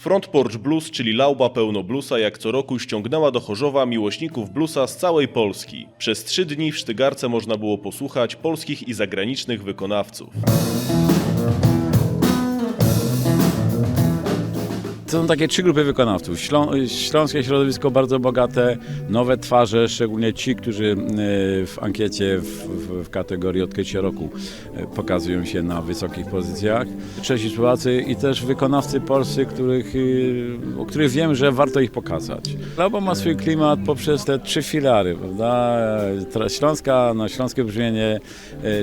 Front Porch Blues, czyli lauba pełno bluesa, jak co roku ściągnęła do Chorzowa miłośników bluesa z całej Polski. Przez trzy dni w Sztygarce można było posłuchać polskich i zagranicznych wykonawców. To są takie trzy grupy wykonawców. Ślą, śląskie środowisko bardzo bogate, nowe twarze, szczególnie ci, którzy e, w ankiecie w, w, w kategorii odkrycie roku e, pokazują się na wysokich pozycjach. Czesi Słowacy i też wykonawcy polscy, których, e, o których wiem, że warto ich pokazać. Lauba ma swój klimat poprzez te trzy filary, prawda? Śląska, no, śląskie brzmienie,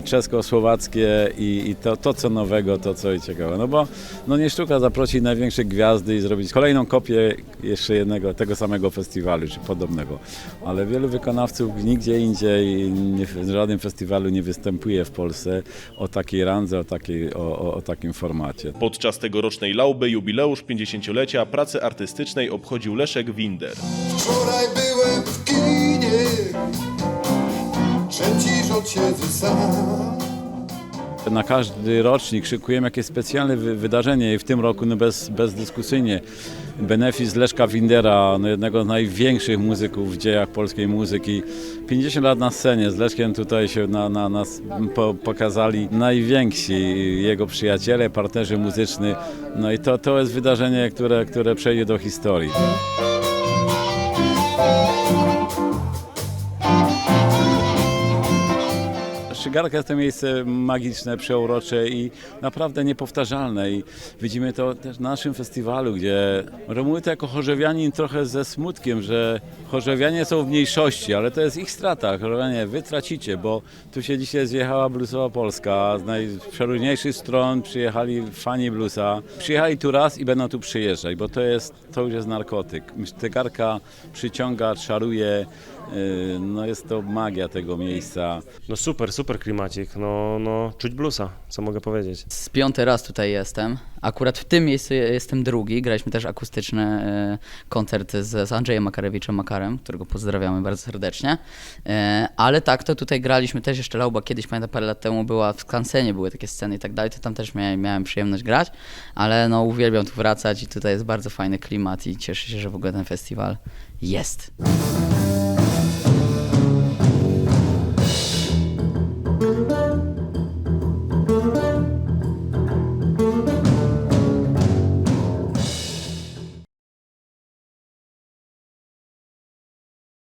czesko-słowackie i, i to, to, co nowego, to, co i ciekawe. No bo no nie sztuka zaprosić największe gwiazdy i zrobić kolejną kopię jeszcze jednego, tego samego festiwalu, czy podobnego. Ale wielu wykonawców nigdzie indziej, nie, w żadnym festiwalu nie występuje w Polsce o takiej randze, o, takiej, o, o, o takim formacie. Podczas tegorocznej lauby jubileusz 50-lecia pracy artystycznej obchodził Leszek Winder. Wczoraj byłem w kinie Trzeci rząd siedzę sam Na każdy rocznik szykujemy jakieś specjalne wy- wydarzenie i w tym roku no bez, bezdyskusyjnie benefic Leszka Windera, no jednego z największych muzyków w dziejach polskiej muzyki. 50 lat na scenie, z Leszkiem tutaj się na, na nas po, pokazali najwięksi jego przyjaciele, partnerzy muzyczni. No i to, to jest wydarzenie, które, które przejdzie do historii. Szygarka jest to miejsce magiczne, przeurocze i naprawdę niepowtarzalne. I widzimy to też na naszym festiwalu, gdzie mówię to jako chorzewianin trochę ze smutkiem, że chorzewianie są w mniejszości, ale to jest ich strata. Chorzewianie, wy tracicie, bo tu się dzisiaj zjechała bluesowa Polska. Z najprzeróżniejszych stron przyjechali fani bluesa. Przyjechali tu raz i będą tu przyjeżdżać, bo to, jest, to już jest narkotyk. Tygarka przyciąga, czaruje. Yy, No jest to magia tego miejsca. No super, super klimacik, no, no czuć bluesa, co mogę powiedzieć. Z piąty raz tutaj jestem. Akurat w tym miejscu jestem drugi. Graliśmy też akustyczny e, koncert z, z Andrzejem Makarewiczem Makarem, którego pozdrawiamy bardzo serdecznie. E, ale tak, to tutaj graliśmy też jeszcze Lauba kiedyś, pamiętam parę lat temu była w Skansenie, były takie sceny i tak dalej, to tam też miałem, miałem przyjemność grać, ale no uwielbiam tu wracać i tutaj jest bardzo fajny klimat i cieszę się, że w ogóle ten festiwal jest.